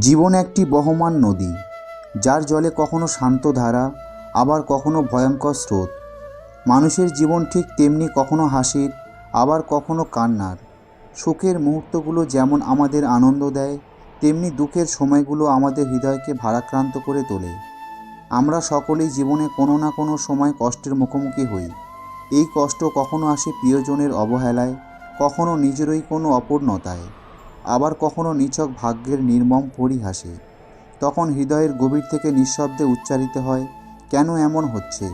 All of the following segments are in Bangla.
জীবন একটি বহমান নদী, যার জলে কখনো শান্ত ধারা, আবার কখনো ভয়ঙ্কর স্রোত। মানুষের জীবন ঠিক তেমনি কখনো হাসির, আবার কখনো কান্নার। সুখের মুহূর্তগুলো যেমন আমাদের আনন্দ দেয়, তেমনি দুঃখের সময়গুলো আমাদের হৃদয়কে ভারাক্রান্ত করে তোলে। আমরা সকলেই জীবনে কোনো না কোনো সময় কষ্টের মুখোমুখি হই। এই কষ্ট কখনো আসে প্রিয়জনের অবহেলায়, কখনো নিজেরই কোনো অপূর্ণতায়। আবার কখনো নিছক ভাগ্যের নির্মম পরিহাসে। তখন হৃদয়ের গভীর থেকে নিঃশব্দে উচ্চারিত হয়, কেন এমন হচ্ছে?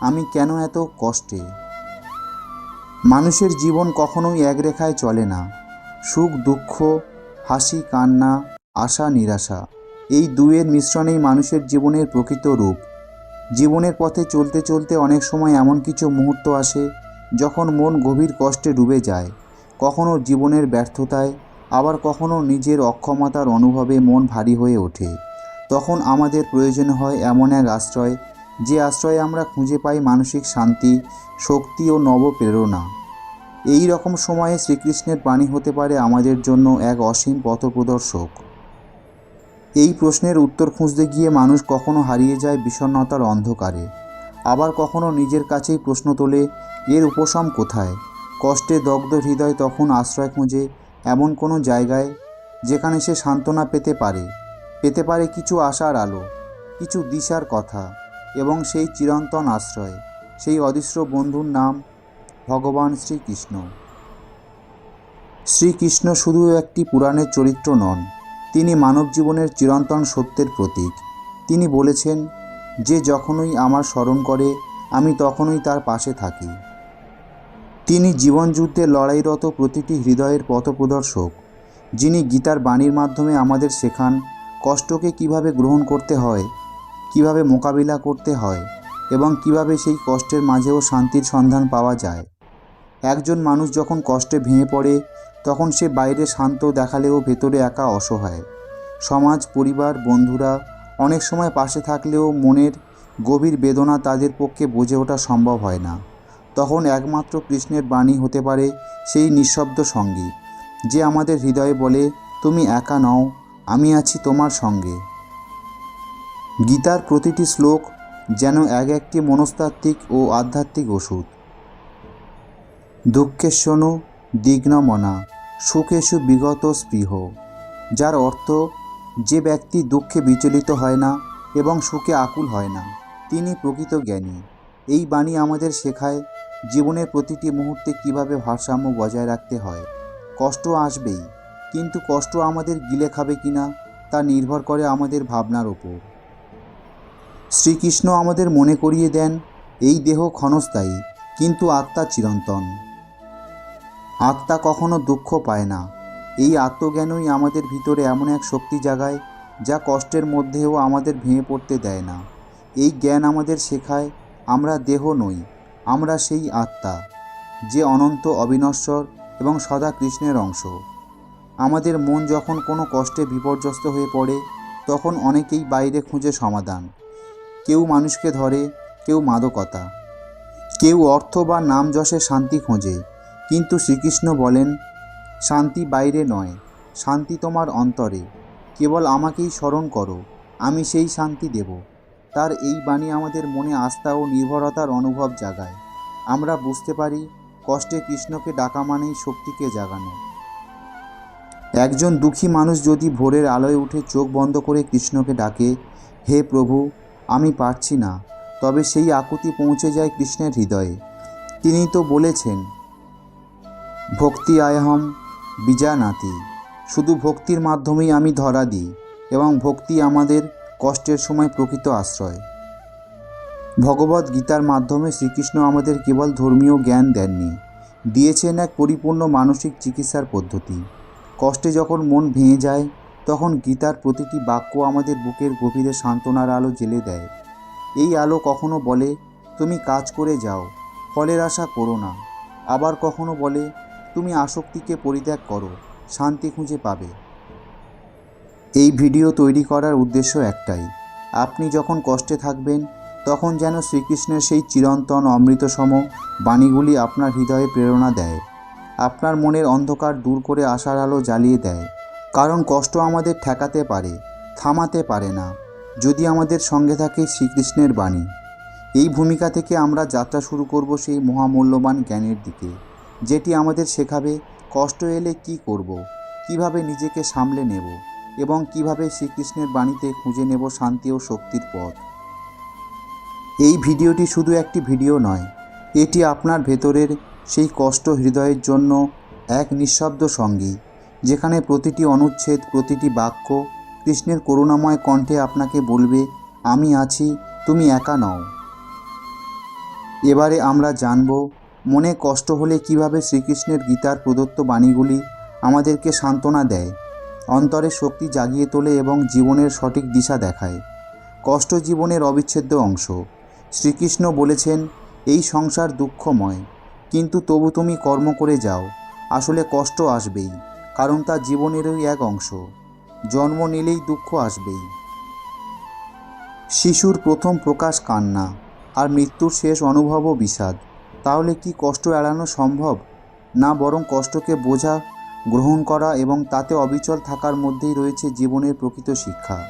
আমি কেন এত কষ্টে? মানুষের জীবন কখনোই এক রেখায় চলে না। সুখ, দুঃখ, হাসি, কান্না, আশা, নিরাশা, এই দুয়ের মিশ্রণেই মানুষের জীবনের প্রকৃত রূপ। জীবনের পথে চলতে চলতে অনেক সময় এমন কিছু মুহূর্ত আসে, যখন মন গভীর কষ্টে ডুবে যায়, কখনো জীবনের ব্যর্থতায় আবার কখনো নিজের অক্ষমতার অনুভবে মন ভারী হয়ে ওঠে। তখন আমাদের প্রয়োজন হয় এমন এক আশ্রয়, যে আশ্রয়ে আমরা খুঁজে পাই মানসিক শান্তি, শক্তি ও নবপ্রেরণা। এই রকম সময়ে শ্রীকৃষ্ণের বাণী হতে পারে আমাদের জন্য এক অসীম পথপ্রদর্শক। এই প্রশ্নের উত্তর খুঁজতে গিয়ে মানুষ কখনো হারিয়ে যায় বিষণ্ণতার অন্ধকারে। আবার কখনো নিজের কাছেই প্রশ্ন তোলে, এর উপশম কোথায়? কষ্টে দগ্ধ হৃদয় তখন আশ্রয় খুঁজে এমন কোনো জায়গায় যেখানে সে সান্ত্বনা পেতে পারে পেতে পারে কিছু আশার আলো, কিছু দিশার কথা এবং সেই চিরন্তন আশ্রয়, সেই অদৃশ্য বন্ধুর নাম ভগবান শ্রীকৃষ্ণ। শ্রীকৃষ্ণ শুধু একটি পুরাণের চরিত্র নন, তিনি মানব জীবনের চিরন্তন সত্যের প্রতীক। তিনি বলেছেন, যে যখনই আমার স্মরণ করে, আমি তখনই তার পাশে থাকি। তিনি জীবনযুদ্ধে লড়াইরত প্রতিটি হৃদয়ের পথপ্রদর্শক, যিনি গীতার বাণীর মাধ্যমে আমাদের শেখান কষ্টকে কীভাবে গ্রহণ করতে হয়, কীভাবে মোকাবিলা করতে হয় এবং কীভাবে সেই কষ্টের মাঝেও শান্তির সন্ধান পাওয়া যায়। একজন মানুষ যখন কষ্টে ভেঙে পড়ে, তখন সে বাইরে শান্ত দেখালেও ভেতরে একা অসহায়। সমাজ, পরিবার, বন্ধুরা অনেক সময় পাশে থাকলেও মনের গভীর বেদনা তাদের পক্ষে বুঝে ওঠা সম্ভব হয় না। তখন একমাত্র কৃষ্ণের বাণী হতে পারে সেই নিঃশব্দ সঙ্গী। যে আমাদের হৃদয়ে বলে, তুমি একা নও, আমি আছি তোমার সঙ্গে। গীতার প্রতিটি শ্লোক যেন এক একটি মনস্তাত্ত্বিক ও আধ্যাত্মিক ওষুধ। দুঃখের দুঃখেশ্বনু দিগ্নমনা সুখেশু বিগত স্পৃহ, যার অর্থ, যে ব্যক্তি দুঃখে বিচলিত হয় না এবং সুখে আকুল হয় না, তিনি প্রকৃত জ্ঞানী। এই বাণী আমাদের শেখায় জীবনের প্রতিটি মুহূর্তে কীভাবে ভারসাম্য বজায় রাখতে হয়? কষ্ট আসবেই, কিন্তু কষ্ট আমাদের গিলে খাবে কিনা তা নির্ভর করে আমাদের ভাবনার ওপর। শ্রীকৃষ্ণ আমাদের মনে করিয়ে দেন, এই দেহ ক্ষণস্থায়ী, কিন্তু আত্মা চিরন্তন। আত্মা কখনো দুঃখ পায় না। এই আত্মজ্ঞানই আমাদের ভিতরে এমন এক শক্তি জাগায়, যা কষ্টের মধ্যেও আমাদের ভেঙে পড়তে দেয় না। এই জ্ঞান আমাদের শেখায়, আমরা দেহ নই আমরা সেই আত্মা, যে অনন্ত অবিনশ্বর এবং সদা কৃষ্ণের অংশ। আমাদের মন যখন কোনো কষ্টে বিপর্যস্ত হয়ে পড়ে, তখন অনেকেই বাইরে খুঁজে সমাধান। কেউ মানুষকে ধরে, কেউ মাদকতা। কেউ অর্থ বা নাম যশে শান্তি খোঁজে, কিন্তু শ্রীকৃষ্ণ বলেন, শান্তি বাইরে নয়, শান্তি তোমার অন্তরে। কেবল আমাকেই স্মরণ করো, আমি সেই শান্তি দেব। তার এই বাণী আমাদের মনে আস্থা ও নির্ভরতার অনুভব জাগায়। আমরা বুঝতে পারি, কষ্টে কৃষ্ণকে ডাকা মানেই শক্তিকে জাগানো। একজন দুঃখী মানুষ যদি ভোরের আলোয় উঠে চোখ বন্ধ করে কৃষ্ণকে ডাকে, হে প্রভু, আমি পারছি না। তবে সেই আকুতি পৌঁছে যায় কৃষ্ণের হৃদয়ে। তিনি তো বলেছেন, ভক্তি আয়হম বিজানাতি। শুধু ভক্তির মাধ্যমেই আমি ধরা দিই, এবং ভক্তি আমাদের কষ্টের সময় প্রকৃত আশ্রয়। ভগবত গীতার মাধ্যমে শ্রীকৃষ্ণ আমাদের কেবল ধর্মীয় জ্ঞান দেননি, দিয়েছেন এক পরিপূর্ণ মানসিক চিকিৎসার পদ্ধতি। কষ্টে যখন মন ভেঙে যায়, তখন গীতার প্রতিটি বাক্য আমাদের বুকের গভীরে সান্ত্বনার আলো জ্বেলে দেয়। এই আলো কখনো বলে, তুমি কাজ করে যাও, ফলের আশা করো না। আবার কখনো বলে, তুমি আসক্তিকে পরিত্যাগ করো, শান্তি খুঁজে পাবে। এই ভিডিও তৈরি করার উদ্দেশ্য একটাই। আপনি যখন কষ্টে থাকবেন, তখন যেন শ্রীকৃষ্ণের সেই চিরন্তন অমৃতসম বাণীগুলি আপনার হৃদয়ে প্রেরণা দেয়। আপনার মনের অন্ধকার দূর করে আশার আলো জ্বালিয়ে দেয়। কারণ কষ্ট আমাদের ঠেকাতে পারে, থামাতে পারে না, যদি আমাদের সঙ্গে থাকে শ্রীকৃষ্ণের বাণী। এই ভূমিকা থেকে আমরা যাত্রা শুরু করব সেই মহামূল্যবান জ্ঞানের দিকে, যেটি আমাদের শেখাবে কষ্ট এলে কি করব, কীভাবে নিজেকে সামলে নেব। এবং কীভাবে শ্রীকৃষ্ণের বাণীতে খুঁজে নেব শান্তি ও শক্তির পথ। এই ভিডিওটি শুধু একটি ভিডিও নয়, এটি আপনার ভেতরের সেই কষ্ট হৃদয়ের জন্য এক নিঃশব্দ সঙ্গী, যেখানে প্রতিটি অনুচ্ছেদ, প্রতিটি বাক্য কৃষ্ণের করুণাময় কণ্ঠে আপনাকে বলবে, আমি আছি, তুমি একা নও। এবারে আমরা জানব, মনে কষ্ট হলে কীভাবে শ্রীকৃষ্ণের গীতার প্রদত্ত বাণীগুলি আমাদেরকে সান্ত্বনা দেয়। অন্তরে শক্তি জাগিয়ে তোলে এবং জীবনের সঠিক দিশা দেখায়। কষ্ট জীবনের অবিচ্ছেদ্য অংশ। শ্রীকৃষ্ণ বলেছেন, এই সংসার দুঃখময়। কিন্তু তবু তুমি কর্ম করে যাও। আসলে কষ্ট আসবেই, কারণ তা জীবনেরই এক অংশ। জন্ম নিলেই দুঃখ আসবেই। শিশুর প্রথম প্রকাশ কান্না আর মৃত্যুর শেষ অনুভবও বিষাদ। তাহলে কি কষ্ট এড়ানো সম্ভব? না বরং কষ্টকে বোঝা গ্রহণ করা এবং তাতে অবিচল থাকার মধ্যেই রয়েছে জীবনের প্রকৃত শিক্ষা।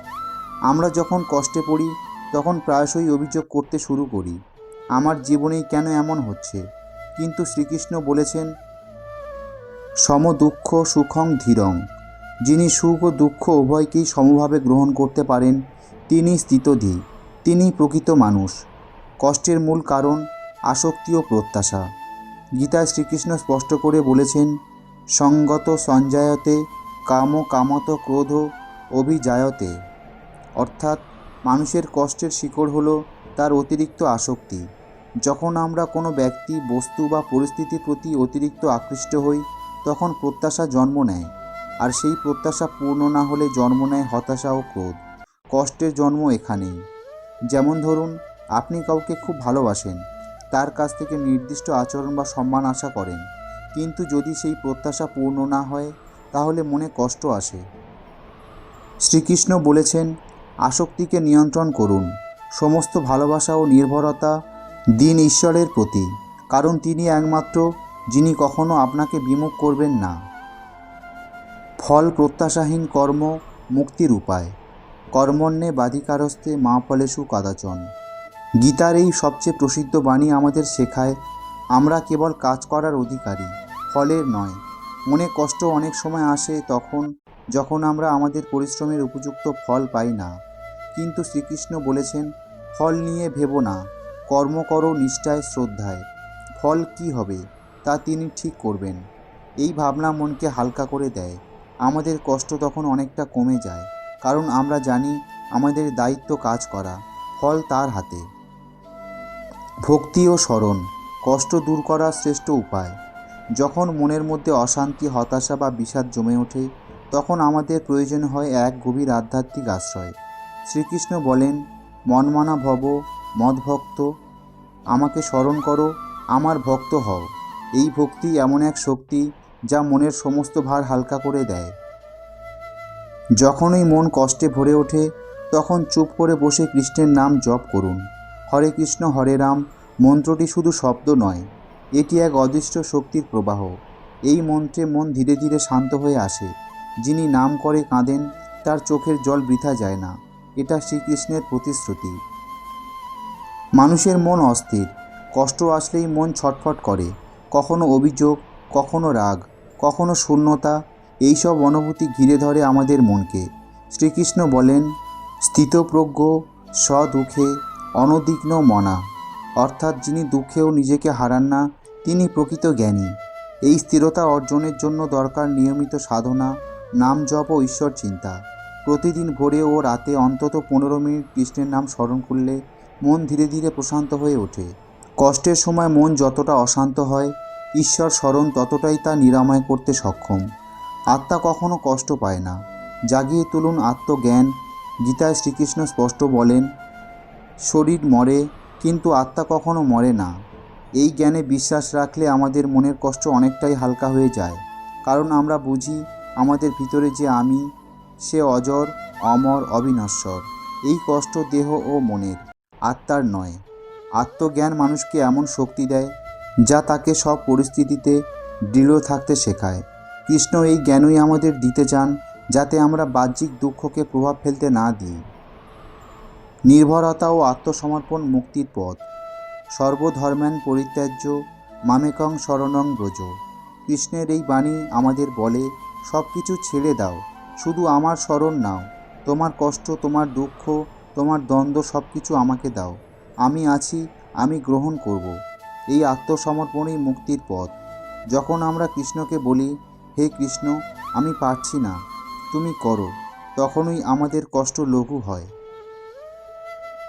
আমরা যখন কষ্টে পড়ি, তখন প্রায়শই অভিযোগ করতে শুরু করি, আমার জীবনেই কেন এমন হচ্ছে? কিন্তু শ্রীকৃষ্ণ বলেছেন, সম দুঃখ সুখং ধীরং। যিনি সুখ ও দুঃখ উভয়কেই সমভাবে গ্রহণ করতে পারেন, তিনি স্থিতধী, তিনি প্রকৃত মানুষ। কষ্টের মূল কারণ আসক্তি ও প্রত্যাশা। গীতায় শ্রীকৃষ্ণ স্পষ্ট করে বলেছেন সঙ্গত সঞ্জায়তে কাম কামত ক্রোধ অভিজায়তে। অর্থাৎ মানুষের কষ্টের শিকড় হলো তার অতিরিক্ত আসক্তি। যখন আমরা কোনো ব্যক্তি, বস্তু বা পরিস্থিতির প্রতি অতিরিক্ত আকৃষ্ট হই, তখন প্রত্যাশা জন্ম নেয়। আর সেই প্রত্যাশা পূর্ণ না হলে জন্ম নেয় হতাশা ও ক্রোধ। কষ্টের জন্ম এখানেই। যেমন ধরুন, আপনি কাউকে খুব ভালোবাসেন, তার কাছ থেকে নির্দিষ্ট আচরণ বা সম্মান আশা করেন। কিন্তু যদি সেই প্রত্যাশা পূর্ণ না হয়, তাহলে মনে কষ্ট আসে। শ্রীকৃষ্ণ বলেছেন, আসক্তিকে নিয়ন্ত্রণ করুন। সমস্ত ভালোবাসা ও নির্ভরতা দিন ঈশ্বরের প্রতি, কারণ তিনি একমাত্র যিনি কখনো আপনাকে বিমুখ করবেন না। ফল প্রত্যাশাহীন কর্ম মুক্তির উপায়। কর্মণ্যে বাধিকারস্তে মা ফলেশু কাদাচন। গীতার এই সবচেয়ে প্রসিদ্ধ বাণী আমাদের শেখায় আমরা কেবল কাজ করার অধিকারী, ফলের নয়। মনে কষ্ট অনেক সময় আসে তখন, যখন আমরা আমাদের পরিশ্রমের উপযুক্ত ফল পাই না। কিন্তু শ্রীকৃষ্ণ বলেছেন, ফল নিয়ে ভেবো না, কর্ম করো নিষ্ঠায়, শ্রদ্ধায়। ফল কি হবে, তা তিনি ঠিক করবেন। এই ভাবনা মনকে হালকা করে দেয়। আমাদের কষ্ট তখন অনেকটা কমে যায়, কারণ আমরা জানি আমাদের দায়িত্ব কাজ করা, ফল তার হাতে। ভক্তি ও স্মরণ। কষ্ট দূর করার শ্রেষ্ঠ উপায়। যখন মনের মধ্যে অশান্তি, হতাশা বা বিষাদ জমে ওঠে, তখন আমাদের প্রয়োজন হয় এক গভীর আধ্যাত্মিক আশ্রয়। শ্রীকৃষ্ণ বলেন, মনমানা ভব মদভক্ত আমাকে স্মরণ করো, আমার ভক্ত হও। এই ভক্তি এমন এক শক্তি যা মনের সমস্ত ভার হালকা করে দেয়। যখনই মন কষ্টে ভরে ওঠে, তখন চুপ করে বসে কৃষ্ণের নাম জপ করুন। হরে কৃষ্ণ, হরে রাম মন্ত্রটি শুধু শব্দ নয়, এটি এক অদৃষ্ট শক্তির প্রবাহ। এই মন্ত্রে মন ধীরে ধীরে শান্ত হয়ে আসে। যিনি নাম করে কাঁদেন, তার চোখের জল বৃথা যায় না। এটা শ্রীকৃষ্ণের প্রতিশ্রুতি। মানুষের মন অস্থির। কষ্ট আসলেই মন ছটফট করে। কখনো অভিযোগ, কখনো রাগ, কখনো শূন্যতা, এইসব অনুভূতি ঘিরে ধরে আমাদের মনকে। শ্রীকৃষ্ণ বলেন, স্থিতপ্রজ্ঞ স্বদুঃখে অনদিগ্ন মনা। অর্থাৎ যিনি দুঃখেও নিজেকে হারান না, তিনি প্রকৃত জ্ঞানী। এই স্থিরতা অর্জনের জন্য দরকার নিয়মিত সাধনা, নাম জপ ও ঈশ্বর চিন্তা। প্রতিদিন ভোরে ও রাতে অন্তত পনেরো মিনিট কৃষ্ণের নাম স্মরণ করলে মন ধীরে ধীরে প্রশান্ত হয়ে ওঠে। কষ্টের সময় মন যতটা অশান্ত হয়, ঈশ্বর স্মরণ ততটাই তা নিরাময় করতে সক্ষম। আত্মা কখনো কষ্ট পায় না। জাগিয়ে তুলুন আত্মজ্ঞান। গীতায় শ্রীকৃষ্ণ স্পষ্ট বলেন, শরীর মরে কিন্তু আত্মা কখনো মরে না। এই জ্ঞানে বিশ্বাস রাখলে আমাদের মনের কষ্ট অনেকটাই হালকা হয়ে যায়। কারণ আমরা বুঝি, আমাদের ভিতরে যে আমি, সে অজর, অমর, অবিনশ্বর। এই কষ্ট দেহ ও মনের, আত্মার নয়। আত্মজ্ঞান মানুষকে এমন শক্তি দেয়, যা তাকে সব পরিস্থিতিতে দৃঢ় থাকতে শেখায়। কৃষ্ণ এই জ্ঞানই আমাদের দিতে চান, যাতে আমরা বাহ্যিক দুঃখকে প্রভাব ফেলতে না দিই। নির্ভরতা ও আত্মসমর্পণ মুক্তির পথ। সর্বধর্ম্যান পরিত্যাজ্য, মামেকং শরণং ব্রজ। কৃষ্ণের এই বাণী আমাদের বলে সব কিছু ছেড়ে দাও, শুধু আমার স্মরণ নাও, তোমার কষ্ট, তোমার দুঃখ, তোমার দ্বন্দ্ব সব কিছু আমাকে দাও, আমি আছি, আমি গ্রহণ করব। এই আত্মসমর্পণই মুক্তির পথ। যখন আমরা কৃষ্ণকে বলি, হে কৃষ্ণ, আমি পারছি না, তুমি করো, তখনই আমাদের কষ্ট লঘু হয়।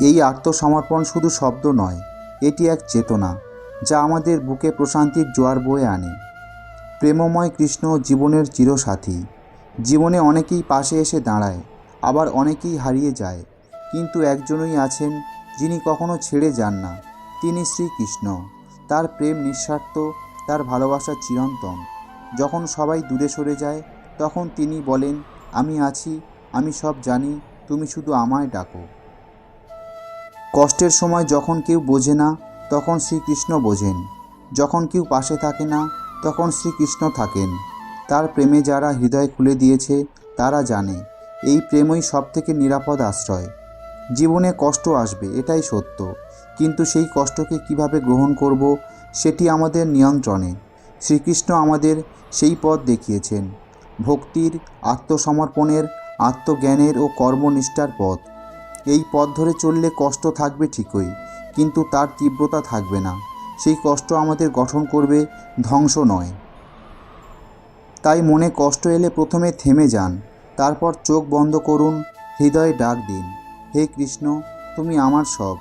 এই আত্মসমর্পণ শুধু শব্দ নয়, এটি এক চেতনা যা আমাদের বুকে প্রশান্তির জোয়ার বয়ে আনে। প্রেমময় কৃষ্ণ জীবনের চিরসাথী। জীবনে অনেকেই পাশে এসে দাঁড়ায়, আবার অনেকেই হারিয়ে যায়। কিন্তু একজনই আছেন যিনি কখনো ছেড়ে যান না, তিনি শ্রীকৃষ্ণ। তার প্রেম নিঃস্বার্থ, তার ভালোবাসা চিরন্তন। যখন সবাই দূরে সরে যায়, তখন তিনি বলেন, আমি আছি, আমি সব জানি, তুমি শুধু আমায় ডাকো। কষ্টের সময় যখন কেউ বোঝে না, তখন শ্রীকৃষ্ণ বোঝেন। যখন কেউ পাশে থাকে না, তখন শ্রীকৃষ্ণ থাকেন। তার প্রেমে যারা হৃদয় খুলে দিয়েছে, তারা জানে, এই প্রেমই সবথেকে নিরাপদ আশ্রয়। জীবনে কষ্ট আসবে, এটাই সত্য। কিন্তু সেই কষ্টকে কীভাবে গ্রহণ করব, সেটি আমাদের নিয়ন্ত্রণে। শ্রীকৃষ্ণ আমাদের সেই পথ দেখিয়েছেন। ভক্তির, আত্মসমর্পণের, আত্মজ্ঞানের ও কর্মনিষ্ঠার পথ। এই পথ ধরে চললে কষ্ট থাকবে ঠিকই, কিন্তু তার তীব্রতা থাকবে না। সেই কষ্ট আমাদের গঠন করবে ধ্বংস নয়। তাই মনে কষ্ট এলে প্রথমে থেমে যান, তারপর চোখ বন্ধ করুন, হৃদয়ে ডাক দিন, হে কৃষ্ণ, তুমি আমার সব,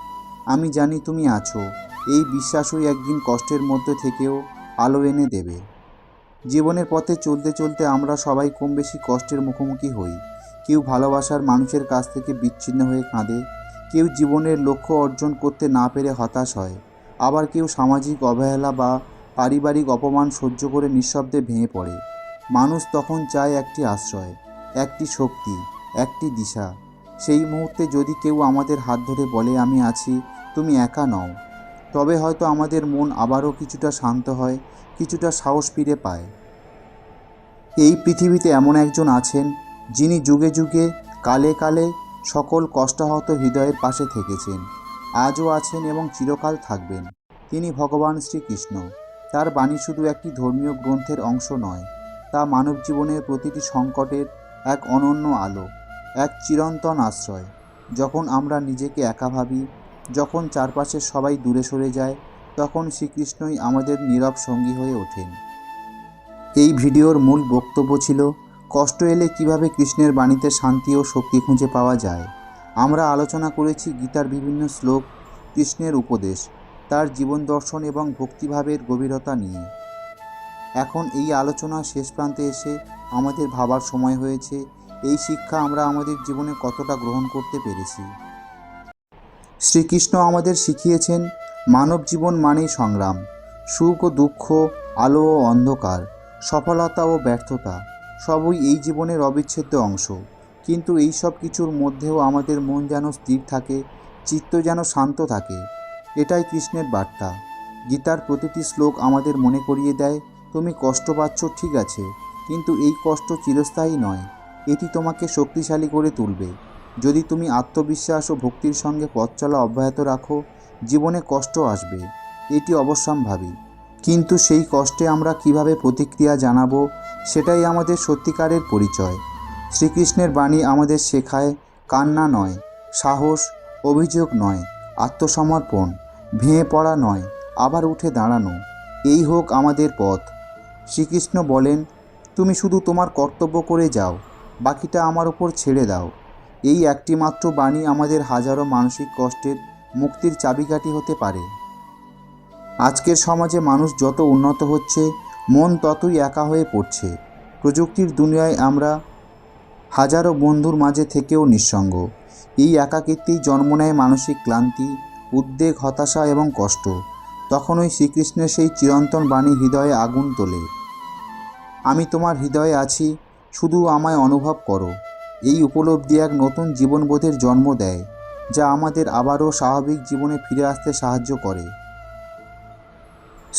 আমি জানি তুমি আছো, এই বিশ্বাসই একদিন কষ্টের মধ্যে থেকেও আলো এনে দেবে। জীবনের পথে চলতে চলতে আমরা সবাই কম বেশি কষ্টের মুখোমুখি হই। কেউ ভালোবাসার মানুষের কাছ থেকে বিচ্ছিন্ন হয়ে কাঁদে, কেউ জীবনের লক্ষ্য অর্জন করতে না পেরে হতাশ হয়, আবার কেউ সামাজিক অবহেলা বা পারিবারিক অপমান সহ্য করে নিঃশব্দে ভেঙে পড়ে। মানুষ তখন চায় একটি আশ্রয়, একটি শক্তি, একটি দিশা। সেই মুহূর্তে যদি কেউ আমাদের হাত ধরে বলে, আমি আছি, তুমি একা নও, তবে হয়তো আমাদের মন আবারও কিছুটা শান্ত হয়, কিছুটা সাহস ফিরে পায়। এই পৃথিবীতে এমন একজন আছেন যিনি যুগে যুগে, কালে কালে সকল কষ্টাহত হৃদয়ের পাশে থেকেছেন, আজও আছেন এবং চিরকাল থাকবেন। তিনি ভগবান শ্রীকৃষ্ণ। তার বাণী শুধু একটি ধর্মীয় গ্রন্থের অংশ নয়, তা মানব জীবনের প্রতিটি সংকটের এক অনন্য আলো, এক চিরন্তন আশ্রয়। যখন আমরা নিজেকে একা ভাবি, যখন চারপাশের সবাই দূরে সরে যায়, তখন শ্রীকৃষ্ণই আমাদের নীরব সঙ্গী হয়ে ওঠেন। এই ভিডিওর মূল বক্তব্য ছিল কষ্ট এলে কীভাবে কৃষ্ণের বাণীতে শান্তি ও শক্তি খুঁজে পাওয়া যায়? আমরা আলোচনা করেছি গীতার বিভিন্ন শ্লোক, কৃষ্ণের উপদেশ, তার জীবন দর্শন এবং ভক্তিভাবের গভীরতা নিয়ে। এখন এই আলোচনা শেষ প্রান্তে এসে আমাদের ভাবার সময় হয়েছে। এই শিক্ষা আমরা আমাদের জীবনে কতটা গ্রহণ করতে পেরেছি? শ্রীকৃষ্ণ আমাদের শিখিয়েছেন, মানব জীবন মানেই সংগ্রাম। সুখ ও দুঃখ, আলো ও অন্ধকার, সফলতা ও ব্যর্থতা। সবই এই জীবনের অবিচ্ছেদ্য অংশ। কিন্তু এই সব কিছুর মধ্যেও আমাদের মন যেন স্থির থাকে, চিত্ত যেন শান্ত থাকে। এটাই কৃষ্ণের বার্তা। গীতার প্রতিটি শ্লোক আমাদের মনে করিয়ে দেয়, তুমি কষ্ট পাচ্ছ, ঠিক আছে, কিন্তু এই কষ্ট চিরস্থায়ী নয়। এটি তোমাকে শক্তিশালী করে তুলবে। যদি তুমি আত্মবিশ্বাস ও ভক্তির সঙ্গে পথ চলা অব্যাহত রাখো, জীবনে কষ্ট আসবে। এটি অবশ্যম্ভাবী। কিন্তু সেই কষ্টে আমরা কীভাবে প্রতিক্রিয়া জানাব, সেটাই আমাদের সত্যিকারের পরিচয়। শ্রীকৃষ্ণের বাণী আমাদের শেখায়, কান্না নয়, সাহস, অভিযোগ নয়, আত্মসমর্পণ, ভেঙে পড়া নয়, আবার উঠে দাঁড়ানো, এই হোক আমাদের পথ। শ্রীকৃষ্ণ বলেন, তুমি শুধু তোমার কর্তব্য করে যাও, বাকিটা আমার ওপর ছেড়ে দাও। এই একটিমাত্র বাণী আমাদের হাজারো মানসিক কষ্টের মুক্তির চাবিকাঠি হতে পারে। আজকের সমাজে মানুষ যত উন্নত হচ্ছে, মন ততই একা হয়ে পড়ছে। প্রযুক্তির দুনিয়ায় আমরা হাজারো বন্ধুর মাঝে থেকেও নিঃসঙ্গ। এই একাকিত্বেই জন্ম নেয় মানসিক ক্লান্তি, উদ্বেগ, হতাশা এবং কষ্ট। তখনই শ্রীকৃষ্ণের সেই চিরন্তন বাণী হৃদয়ে আগুন তোলে। আমি তোমার হৃদয়ে আছি, শুধু আমায় অনুভব করো। এই উপলব্ধি এক নতুন জীবনবোধের জন্ম দেয়, যা আমাদের আবারও স্বাভাবিক জীবনে ফিরে আসতে সাহায্য করে।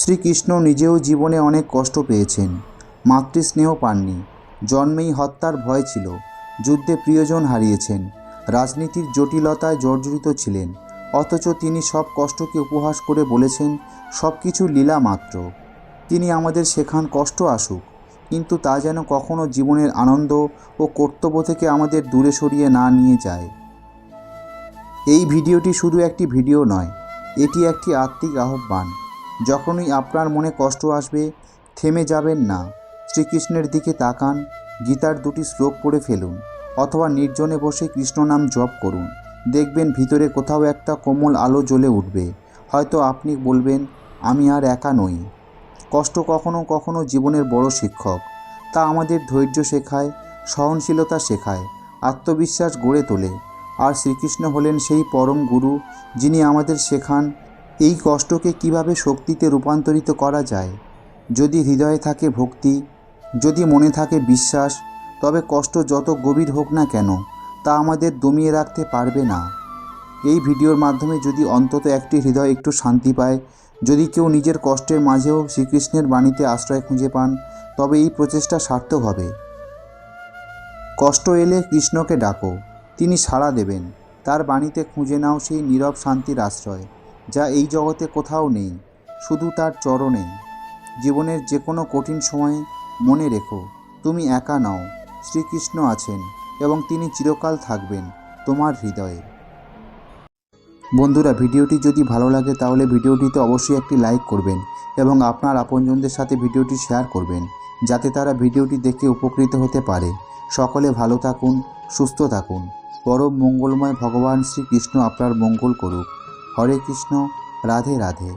শ্রীকৃষ্ণ নিজেও জীবনে অনেক কষ্ট পেয়েছেন। মাতৃস্নেহ পাননি। জন্মেই হত্যার ভয় ছিল। যুদ্ধে প্রিয়জন হারিয়েছেন। রাজনীতির জটিলতায় জর্জরিত ছিলেন। অথচ তিনি সব কষ্টকে উপহাস করে বলেছেন সব কিছু লীলা মাত্র। তিনি আমাদের শেখান কষ্ট আসুক। কিন্তু তা যেন কখনো জীবনের আনন্দ ও কর্তব্য থেকে আমাদের দূরে সরিয়ে না নিয়ে যায়। এই ভিডিওটি শুধু একটি ভিডিও নয়, এটি একটি আত্মিক আহ্বান। যখনই আপনার মনে কষ্ট আসবে, থেমে যাবেন না। শ্রীকৃষ্ণের দিকে তাকান, গীতার দুটি শ্লোক পড়ে ফেলুন, অথবা নির্জনে বসে কৃষ্ণ নাম জপ করুন। দেখবেন ভিতরে কোথাও একটা কোমল আলো জ্বলে উঠবে। হয়তো আপনি বলবেন, আমি আর একা নই। কষ্ট কখনো কখনো জীবনের বড় শিক্ষক। তা আমাদের ধৈর্য শেখায়, সহনশীলতা শেখায়, আত্মবিশ্বাস গড়ে তোলে। আর শ্রীকৃষ্ণ হলেন সেই পরম গুরু যিনি আমাদের শেখান এই কষ্টকে কীভাবে শক্তিতে রূপান্তরিত করা যায়? যদি হৃদয়ে থাকে ভক্তি, যদি মনে থাকে বিশ্বাস, তবে কষ্ট যত গভীর হোক না কেন, তা আমাদের দমিয়ে রাখতে পারবে না। এই ভিডিওর মাধ্যমে যদি অন্তত একটি হৃদয় একটু শান্তি পায়, যদি কেউ নিজের কষ্টের মাঝেও শ্রীকৃষ্ণের বাণীতে আশ্রয় খুঁজে পান, তবে এই প্রচেষ্টা সার্থক হবে। কষ্ট এলে কৃষ্ণকে ডাকো, তিনি সাড়া দেবেন, তার বাণীতে খুঁজে নাও সেই নীরব শান্তির আশ্রয়। যা এই জগতে কোথাও নেই, শুধু তার চরণে। জীবনের যে কোনো কঠিন সময়ে মনে রেখো, তুমি একা নাও, শ্রীকৃষ্ণ আছেন এবং তিনি চিরকাল থাকবেন তোমার হৃদয়ে। বন্ধুরা, ভিডিওটি যদি ভালো লাগে তাহলে ভিডিওটিতে অবশ্যই একটি লাইক করবেন এবং আপনার আপনজনদের সাথে ভিডিওটি শেয়ার করবেন, যাতে তারা ভিডিওটি দেখে উপকৃত হতে পারে। সকলে ভালো থাকুন, সুস্থ থাকুন। পরম মঙ্গলময় ভগবান শ্রীকৃষ্ণ আপনার মঙ্গল করুক। হরে কৃষ্ণ রাধে রাধে।